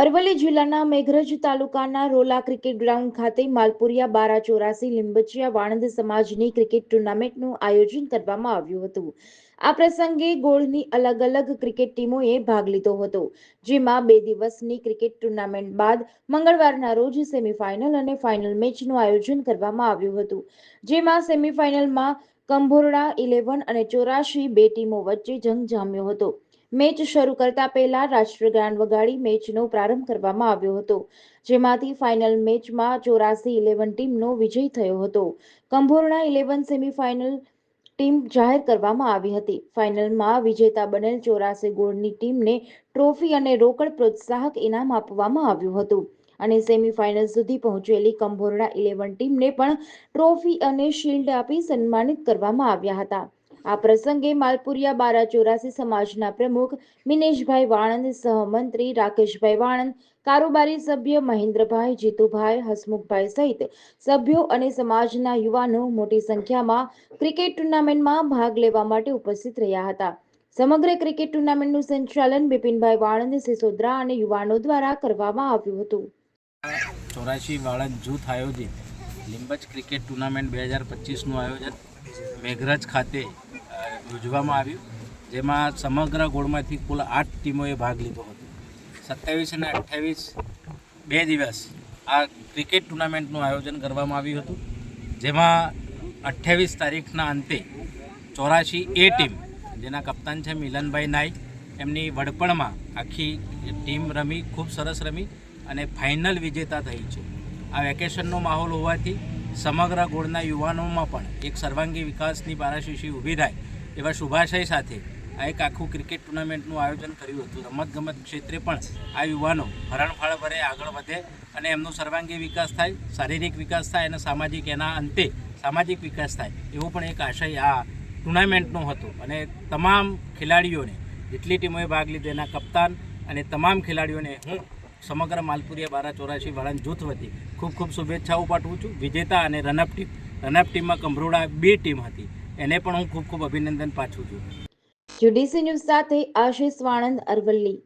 અરવલ્લી જિલ્લાના મેઘરજ તાલુકાના Rola cricket ground ખાતે માલપુરિયા બારા ચોરાસી લીંબચિયા વાણંદ સમાજની ક્રિકેટ ટુર્નામેન્ટનું આયોજન કરવામાં આવ્યું હતું. આ પ્રસંગે ગોળની અલગ અલગ ક્રિકેટ ટીમોએ ભાગ લીધો હતો, જેમાં બે દિવસની ક્રિકેટ ટુર્નામેન્ટ બાદ મંગળવારના રોજ સેમીફાઇનલ અને ફાઇનલ મેચનું આયોજન કરવામાં આવ્યું હતું, જેમાં સેમીફાઇનલમાં કંભોરડા, ઇલેવન અને ચોરાશી બે ટીમો વચ્ચે જંગ જામ્યો હતો. મેચ શરૂ કરતા પહેલા રાષ્ટ્રગાન વગાડી મેચનો પ્રારંભ કરવામાં આવ્યો હતો. જેમાંથી ફાઇનલ મેચમાં ચોરાસી ઇલેવન ટીમનો વિજય થયો હતો. કંભોરણા ઇલેવન સેમીફાઇનલ ટીમ જાહેર કરવામાં આવી હતી. ફાઇનલમાં વિજેતા બનેલ ચોરાસી ગોળની ટીમને ટ્રોફી અને રોકડ પ્રોત્સાહક ઇનામ આપવામાં આવ્યું હતું. અને સેમીફાઇનલ સુધી પહોંચેલી કંભોરણા ઇલેવન ટીમને પણ ટ્રોફી અને શિલ્ડ આપી સન્માનિત કરવામાં આવ્યા હતા. આ પ્રસંગે માલપુરિયા બારા ચોરાસી સમાજના પ્રમુખ મિનેશભાઈ વાણંદ, સહમંત્રી રાકેશભાઈ વાણંદ, કારોબારી સભ્ય મહેન્દ્રભાઈ જીતુભાઈ, હસમુખભાઈ સહિત સભ્યો અને સમાજના યુવાનો મોટી સંખ્યામાં ક્રિકેટ ટુર્નામેન્ટમાં ભાગ લેવા માટે ઉપસ્થિત રહ્યા હતા. સમગ્ર ક્રિકેટ ટુર્નામેન્ટનું સંચાલન બિપિનભાઈ વાણંદ, સિસોદરા અને યુવાનો દ્વારા કરવામાં આવ્યું હતું. ચોરાશી વાળંદ જૂથ આયોજિત લીંબજ ક્રિકેટ ટુર્નામેન્ટ બે હજાર પચીસનું આયોજન મેઘરજ ખાતે યોજવામાં આવ્યું, જેમાં સમગ્ર ગોળમાંથી કુલ આઠ ટીમોએ ભાગ લીધો હતો. સત્યાવીસ અને અઠ્યાવીસ બે દિવસ આ ક્રિકેટ ટુર્નામેન્ટનું આયોજન કરવામાં આવ્યું હતું, જેમાં અઠ્યાવીસ તારીખના અંતે ચોરાશી એ ટીમ, જેના કપ્તાન છે મિલનભાઈ નાઈક એમની વડપણમાં આખી ટીમ રમી, ખૂબ સરસ રમી અને ફાઇનલ વિજેતા થઈ છે. આ વેકેશનનો માહોલ હોવાથી સમગ્ર ગોળના યુવાનોમાં પણ એક સર્વાંગી વિકાસની પારાશીશી ઊભી થાય એવા શુભાશય સાથે આ એક આખું ક્રિકેટ ટુર્નામેન્ટનું આયોજન કર્યું હતું. રમતગમત ક્ષેત્રે પણ આ યુવાનો હરણફાળ ભરે આગળ વધે અને એમનો સર્વાંગી વિકાસ થાય, શારીરિક વિકાસ થાય અને સામાજિક એના અંતે સામાજિક વિકાસ થાય, એવો પણ એક આશય આ ટુર્નામેન્ટનો હતો. અને તમામ ખેલાડીઓને, જેટલી ટીમોએ ભાગ લીધો એના કપ્તાન અને તમામ ખેલાડીઓને હું સમગ્ર માલપુરિયા બારા ચોરાશી વાળાના જૂથ વતી ખૂબ ખૂબ શુભેચ્છાઓ પાઠવું છું. વિજેતા અને રનઅપ ટીમ, રનઅપ ટીમમાં કમરોડા બે ટીમ હતી. એને પણ હું ખૂબ ખૂબ અભિનંદન પાછું છું. જીડીસી ન્યૂઝ સાથે આશિષ વાણંદ અરવલ્લી.